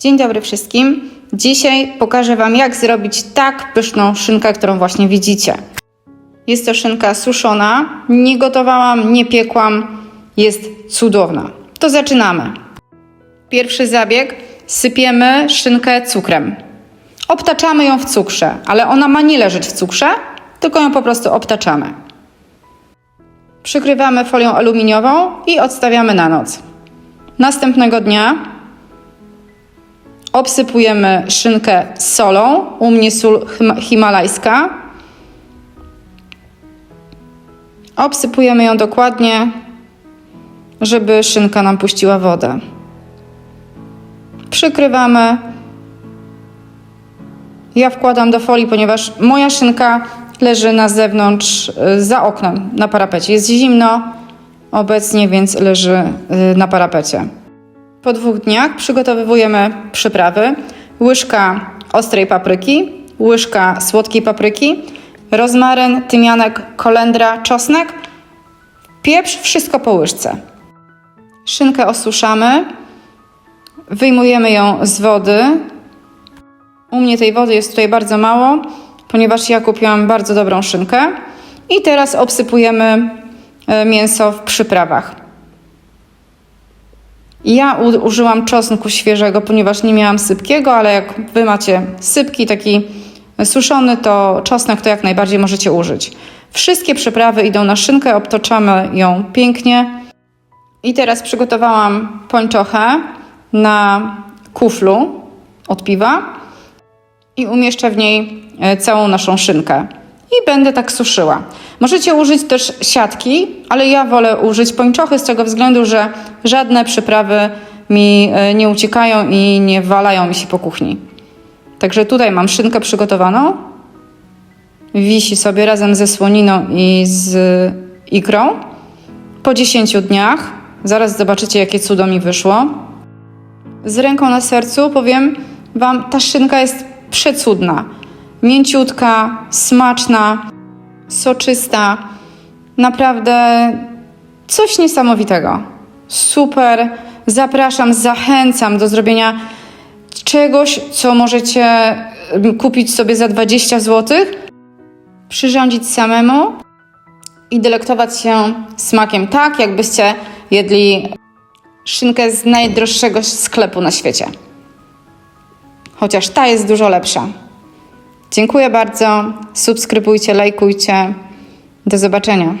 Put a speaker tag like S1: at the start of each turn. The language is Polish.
S1: Dzień dobry wszystkim. Dzisiaj pokażę Wam, jak zrobić tak pyszną szynkę, którą właśnie widzicie. Jest to szynka suszona, nie gotowałam, nie piekłam, jest cudowna. To zaczynamy. Pierwszy zabieg: sypiemy szynkę cukrem. Obtaczamy ją w cukrze, ale ona ma nie leżeć w cukrze, tylko ją po prostu obtaczamy. Przykrywamy folią aluminiową i odstawiamy na noc. Następnego dnia obsypujemy szynkę solą, u mnie sól him- himalajska. Obsypujemy ją dokładnie, żeby szynka nam puściła wodę. Przykrywamy. Ja wkładam do folii, ponieważ moja szynka leży na zewnątrz, y, za oknem, na parapecie. Jest zimno obecnie, więc leży y, na parapecie. Po dwóch dniach przygotowujemy przyprawy. Łyżka ostrej papryki, łyżka słodkiej papryki, rozmaryn, tymianek, kolendra, czosnek, pieprz, wszystko po łyżce. Szynkę osuszamy, wyjmujemy ją z wody. U mnie tej wody jest tutaj bardzo mało, ponieważ ja kupiłam bardzo dobrą szynkę. I teraz obsypujemy e, mięso w przyprawach. Ja u- użyłam czosnku świeżego, ponieważ nie miałam sypkiego, ale jak wy macie sypki, taki suszony, to czosnek to jak najbardziej możecie użyć. Wszystkie przyprawy idą na szynkę, obtoczamy ją pięknie. I teraz przygotowałam pończochę na kuflu od piwa i umieszczę w niej e, całą naszą szynkę. I będę tak suszyła. Możecie użyć też siatki, ale ja wolę użyć pończochy z tego względu, że żadne przyprawy mi e, nie uciekają i nie walają mi się po kuchni. Także tutaj mam szynkę przygotowaną. Wisi sobie razem ze słoniną i z ikrą. Po 10 dniach, zaraz zobaczycie, jakie cudo mi wyszło. Z ręką na sercu powiem Wam, ta szynka jest przecudna. Mięciutka, smaczna, soczysta. Naprawdę coś niesamowitego. Super. Zapraszam, zachęcam do zrobienia czegoś, co możecie em, kupić sobie za 20 zł, przyrządzić samemu i delektować się smakiem tak, jakbyście jedli szynkę z najdroższego sklepu na świecie. Chociaż ta jest dużo lepsza. Dziękuję bardzo. Subskrybujcie, lajkujcie. Do zobaczenia.